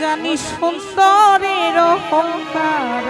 জানি সুন্দরের অহংকার